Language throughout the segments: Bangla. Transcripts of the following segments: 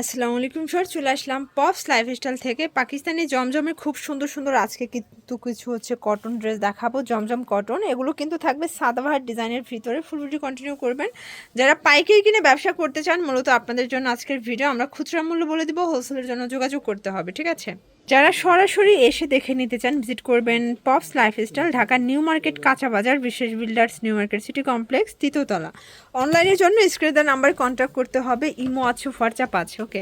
আসসালামু আলাইকুম, স্যার। চলে আসলাম পপস লাইফস্টাইল থেকে। পাকিস্তানি জমজমে খুব সুন্দর সুন্দর আজকে কিন্তু কিছু হচ্ছে কটন ড্রেস দেখাবো। জমজম কটন এগুলো কিন্তু থাকবে সাদাবাহার ডিজাইনের ভিতরে। ফুল ভিডিও কন্টিনিউ করবেন। যারা পাইকারি কিনে ব্যবসা করতে চান, মূলত আপনাদের জন্য আজকের ভিডিও আমরা খুচরা মূল্য বলে দিব। হোলসেলের জন্য যোগাযোগ করতে হবে, ঠিক আছে? যারা সরাসরি এসে দেখে নিতে চান ভিজিট করবেন পপস লাইফস্টাইল ঢাকার নিউ মার্কেট কাঁচা বাজার বিশেষ builders new market city complex তৃতীয়তলা অনলাইনের জন্য স্ক্রিনের নাম্বার কন্ট্যাক্ট করতে হবে ইমো আছে হোয়াটসঅ্যাপ আছে ওকে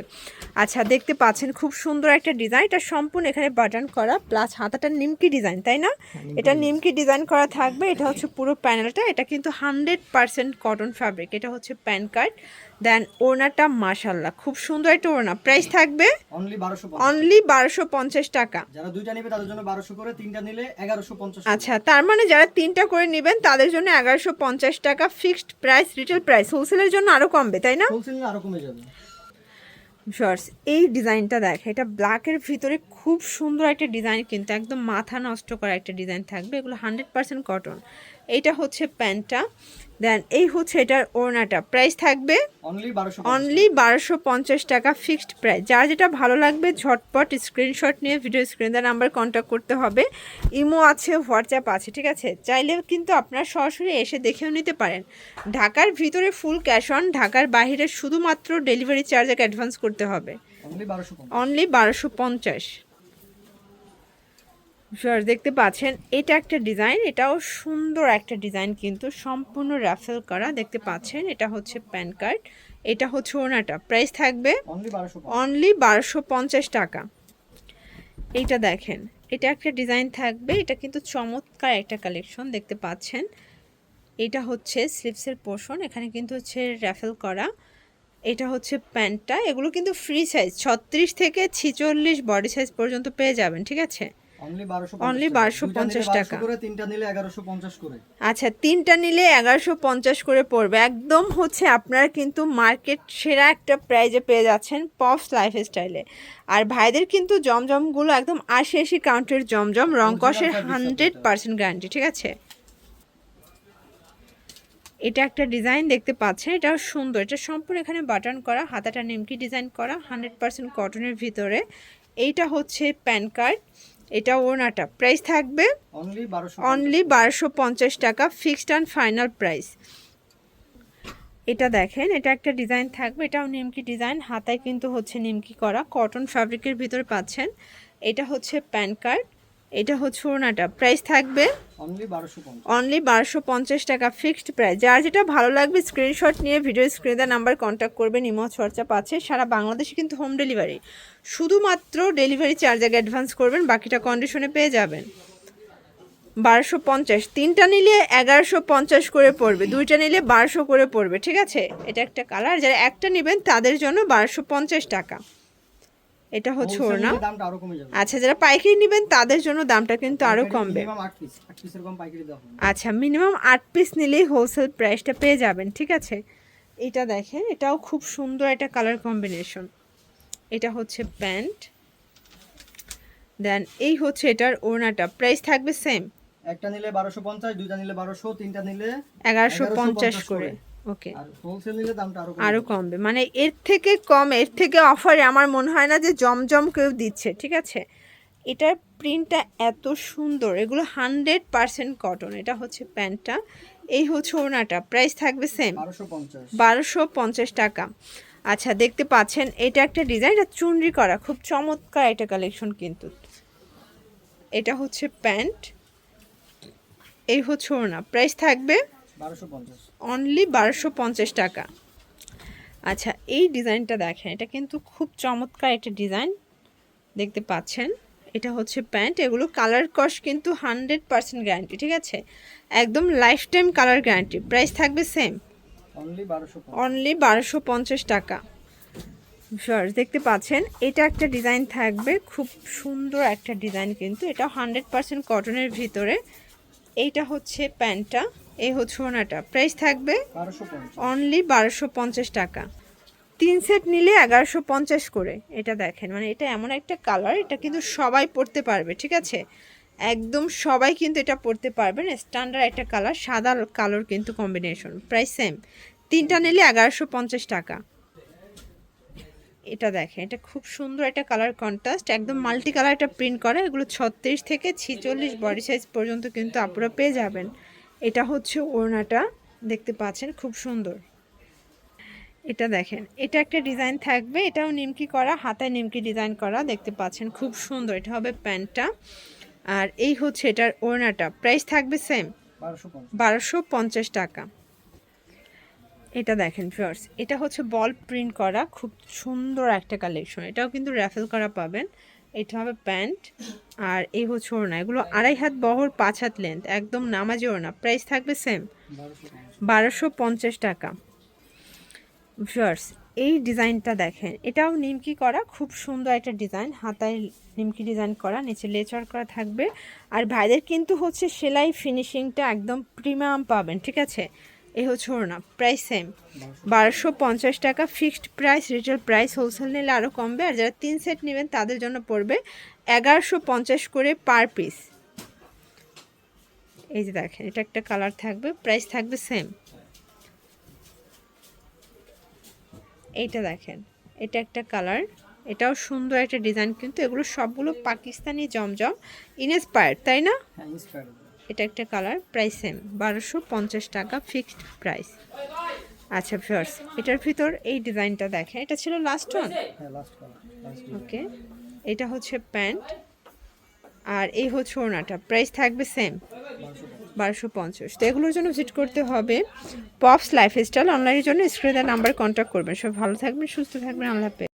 আচ্ছা দেখতে পাচ্ছেন খুব সুন্দর একটা ডিজাইন এটা সম্পূর্ণ এখানে বাটন করা প্লাস হাতাটা নিমকি ডিজাইন তাই না? এটা নিমকি ডিজাইন করা থাকবে এটা হচ্ছে পুরো প্যানেলটা এটা কিন্তু হান্ড্রেড পার্সেন্ট কটন ফ্যাব্রিক এটা হচ্ছে প্যান কার্ড দেন ওড়নাটা মাশাল্লাহ খুব সুন্দর একটা ওড়না। প্রাইস থাকবে অনলি বারোশো পঞ্চাশ। টাকা। যারা দুইটা নেবে তাদের জন্য বারোশো করে তিনটা নিলে এগারোশো পঞ্চাশ আচ্ছা তার মানে যারা তিনটা করে নেবেন তাদের জন্য এগারোশো পঞ্চাশ টাকা ফিক্সড প্রাইস রিটেল প্রাইস হোলসেলের জন্য আরও কমবে তাই না? হোলসেল আরও কমে যাবে। শর্টস এই ডিজাইনটা দেখ এটা ব্ল্যাকের ভিতরে খুব সুন্দর একটা ডিজাইন কিন্তু একদম মাথা নষ্ট করা একটা ডিজাইন থাকবে। এগুলো হান্ড্রেড পার্সেন্ট কটন এইটা হচ্ছে প্যান্টটা। দেন এই হচ্ছে এটার ওড়নাটা। প্রাইস থাকবে অনলি বারোশো পঞ্চাশ টাকা। ফিক্সড প্রাইস যার যেটা ভালো লাগবে ঝটপট স্ক্রিনশট নিয়ে ভিডিও স্ক্রিন দেওয়ার নাম্বার কন্ট্যাক্ট করতে হবে। ইমো আছে হোয়াটসঅ্যাপ আছে ঠিক আছে? চাইলে কিন্তু আপনারা সরাসরি এসে দেখেও নিতে পারেন। ঢাকার ভিতরে ফুল ক্যাশ অন ঢাকার বাইরে শুধুমাত্র ডেলিভারি চার্জ এক অ্যাডভান্স করতে হবে। অনলি বারোশো পঞ্চাশ। Sure, দেখতে পাচ্ছেন এটা একটা ডিজাইন এটাও সুন্দর একটা ডিজাইন কিন্তু সম্পূর্ণ রাফেল করা দেখতে পাচ্ছেন এটা হচ্ছে প্যান কার্ড এটা হচ্ছে ওনাটা প্রাইস থাকবে অনলি বারোশো অনলি বারোশো পঞ্চাশ টাকা। এইটা দেখেন এটা একটা ডিজাইন থাকবে এটা কিন্তু চমৎকার একটা কালেকশন দেখতে পাচ্ছেন। এটা হচ্ছে স্লিপসের পোর্শন এখানে কিন্তু হচ্ছে র্যাফেল করা। এটা হচ্ছে প্যান্টটা এগুলো কিন্তু ফ্রি সাইজ ছত্রিশ থেকে ছিচল্লিশ বডি সাইজ পর্যন্ত পেয়ে যাবেন ঠিক আছে? অনলি বারোশো 1250 টাকা। তিনটা নিলে এগারোশো পঞ্চাশ করে। আচ্ছা তিনটা নিলে এগারোশো পঞ্চাশ করে পড়বে। একদম হচ্ছে আপনারা কিন্তু মার্কেট সেরা একটা প্রাইজে পেয়ে যাচ্ছেন পপস লাইফস্টাইলে আর ভাইদের কিন্তু জমজমগুলো একদম আশি আশি কাউন্টের জমজম রংকসের হান্ড্রেড পার্সেন্ট গ্যারান্টি ঠিক আছে? এটা একটা ডিজাইন দেখতে পাচ্ছেন এটাও সুন্দর। এটা সম্পূর্ণ এখানে বাটন করা হাতাটা নিমকি ডিজাইন করা হান্ড্রেড পার্সেন্ট কটনের ভিতরে। এইটা হচ্ছে প্যান কার্ড এটা ওনাটা প্রাইস থাকবে অনলি বারোশো অনলি বারোশো পঞ্চাশ টাকা ফিক্সড অ্যান্ড ফাইনাল প্রাইস এটা দেখেন এটা একটা ডিজাইন থাকবে। এটাও নিমকি ডিজাইন হাতায় কিন্তু হচ্ছে নিমকি করা। কটন ফ্যাব্রিকের ভিতরে পাচ্ছেন। এটা হচ্ছে প্যান কার্ড এটা হচ্ছে ওনাটা প্রাইস থাকবে অনলি বারোশো পঞ্চাশ। টাকা ফিক্সড প্রাইস যার যেটা ভালো লাগবে স্ক্রিনশট নিয়ে ভিডিও স্ক্রিনে নাম্বার কন্ট্যাক্ট করবেন ইমো হোয়াটসঅ্যাপ আছে। সারা বাংলাদেশে কিন্তু হোম ডেলিভারি শুধুমাত্র ডেলিভারি চার্জ আগে অ্যাডভান্স করবেন বাকিটা কন্ডিশনে পেয়ে যাবেন। বারোশো পঞ্চাশ। তিনটা নিলে এগারোশো পঞ্চাশ করে পড়বে দুইটা নিলে বারোশো করে পড়বে ঠিক আছে? এটা একটা কালার যারা একটা নেবেন তাদের জন্য বারোশো পঞ্চাশ টাকা। এটা হচ্ছে ওর না Wholesale নিলে দামটা আরও কমে যাবে। আচ্ছা যারা পাইকারি নেবেন তাদের জন্য দামটা কিন্তু আরও কমবে। আচ্ছা মিনিমাম আট পিস নিলেই হোলসেল প্রাইসটা পেয়ে যাবেন ঠিক আছে? এটা দেখেন এটাও খুব সুন্দর একটা কালার কম্বিনেশন এটা হচ্ছে প্যান্ট। দেন এই হচ্ছে এটার ওড়নাটা। প্রাইস থাকবে সেম একটা নিলে বারোশো পঞ্চাশ দুইটা নিলে বারোশো তিনটা নিলে এগারোশো পঞ্চাশ করে। ওকে আরও কমবে। মানে এর থেকে কম এর থেকে অফারে আমার মনে হয় না যে জমজম কেউ দিচ্ছে ঠিক আছে? এটার প্রিন্টটা এত সুন্দর। এগুলো হান্ড্রেড পারসেন্ট কটন এটা হচ্ছে প্যান্টটা। এই হচ্ছে ওনাটা প্রাইস থাকবে সেম বারোশো পঞ্চাশ। টাকা। আচ্ছা দেখতে পাচ্ছেন এটা একটা ডিজাইন এটা চুনরি করা। খুব চমৎকার একটা কালেকশন কিন্তু। এটা হচ্ছে প্যান্ট। এই হচ্ছে ওড়না। প্রাইস থাকবে অনলি বারোশো পঞ্চাশ টাকা। আচ্ছা এই ডিজাইনটা দেখেন এটা কিন্তু খুব চমৎকার একটা ডিজাইন দেখতে পাচ্ছেন। এটা হচ্ছে প্যান্ট এগুলো কালার কস্ট কিন্তু হান্ড্রেড পার্সেন্ট গ্যারান্টি ঠিক আছে? একদম life time colour guarantee price থাকবে সেম। অনলি বারোশো অনলি বারোশো পঞ্চাশ টাকা। শর্ট দেখতে পাচ্ছেন এটা একটা ডিজাইন থাকবে খুব সুন্দর একটা ডিজাইন কিন্তু এটা হান্ড্রেড পার্সেন্ট কটনের ভিতরে। এইটা হচ্ছে প্যান্টটা এই হচ্ছে ওনাটা। প্রাইস থাকবে অনলি বারোশো পঞ্চাশ টাকা। তিন সেট নিলে এগারোশো পঞ্চাশ করে এটা দেখেন। মানে এটা এমন একটা কালার এটা কিন্তু সবাই পরতে পারবে ঠিক আছে? একদম সবাই কিন্তু এটা পরতে পারবেন স্ট্যান্ডার্ড একটা কালার সাদা কালোর কিন্তু কম্বিনেশন প্রাইস সেম তিনটা নিলে এগারোশো পঞ্চাশ টাকা। এটা দেখেন এটা খুব সুন্দর একটা কালার কন্ট্রাস্ট একদম মাল্টি কালার একটা প্রিন্ট করা এগুলো ছত্রিশ থেকে ছিচল্লিশ বডি সাইজ পর্যন্ত কিন্তু আপনারা পেয়ে যাবেন। এটা হচ্ছে ওড়নাটা দেখতে পাচ্ছেন খুব সুন্দর। এটা দেখেন এটা একটা ডিজাইন থাকবে এটাও নিমকি করা হাতায় নিমকি ডিজাইন করা দেখতে পাচ্ছেন খুব সুন্দর এটা হবে প্যান্টটা। আর এই হচ্ছে এটার ওড়নাটা প্রাইস থাকবে সেম বারোশো পঞ্চাশ। বারোশো পঞ্চাশ টাকা। এটা দেখেন ভিউয়ার্স এটা হচ্ছে বল প্রিন্ট করা খুব সুন্দর একটা কালেকশন এটাও কিন্তু র্যাফেল করা পাবেন। এটা হবে প্যান্ট আর এই হচ্ছে ওড়না, এগুলো আড়াই হাত বহর, পাঁচ হাত লেন্থ একদম নামাজি ওড়না প্রাইস থাকবে সেম বারোশো পঞ্চাশ বারোশো পঞ্চাশ টাকা। ভিউয়ার্স এই ডিজাইনটা দেখেন, এটাও নিমকি করা, খুব সুন্দর একটা ডিজাইন, হাতায় নিমকি ডিজাইন করা, নিচে লেচার করা থাকবে। আর ভাইদের কিন্তু হচ্ছে সেলাই ফিনিশিংটা একদম প্রিমিয়াম পাবেন, ঠিক আছে? এই হচ্ছে ওড়না প্রাইস সেম বারোশো পঞ্চাশ টাকা fixed price retail price wholesale নিলে আরও কমবে আর যারা তিন সেট নেবেন তাদের জন্য পড়বে এগারোশো পঞ্চাশ করে পার পিস এই যে দেখেন, এটা একটা কালার থাকবে প্রাইস থাকবে সেম এইটা দেখেন, এটা একটা কালার এটাও সুন্দর একটা ডিজাইন কিন্তু এগুলো সবগুলো পাকিস্তানি জমজম ইনস্পায়ার্ড তাই না? হ্যাঁ এটা একটা কালার প্রাইস সেম বারোশো পঞ্চাশ টাকা ফিক্সড প্রাইস আচ্ছা ফার্স এটার ভিতর এই ডিজাইনটা দেখেন এটা ছিল লাস্ট ওয়ান ওকে এটা হচ্ছে প্যান্ট আর এই হচ্ছে ওড়নাটা প্রাইস থাকবে সেম বারোশো পঞ্চাশ। তো এগুলোর জন্য ভিজিট করতে হবে পপস লাইফস্টাইল অনলাইনের জন্য স্ক্রিনে নাম্বার কন্ট্যাক্ট করবেন। সব ভালো থাকবেন সুস্থ থাকবেন আল্লাহ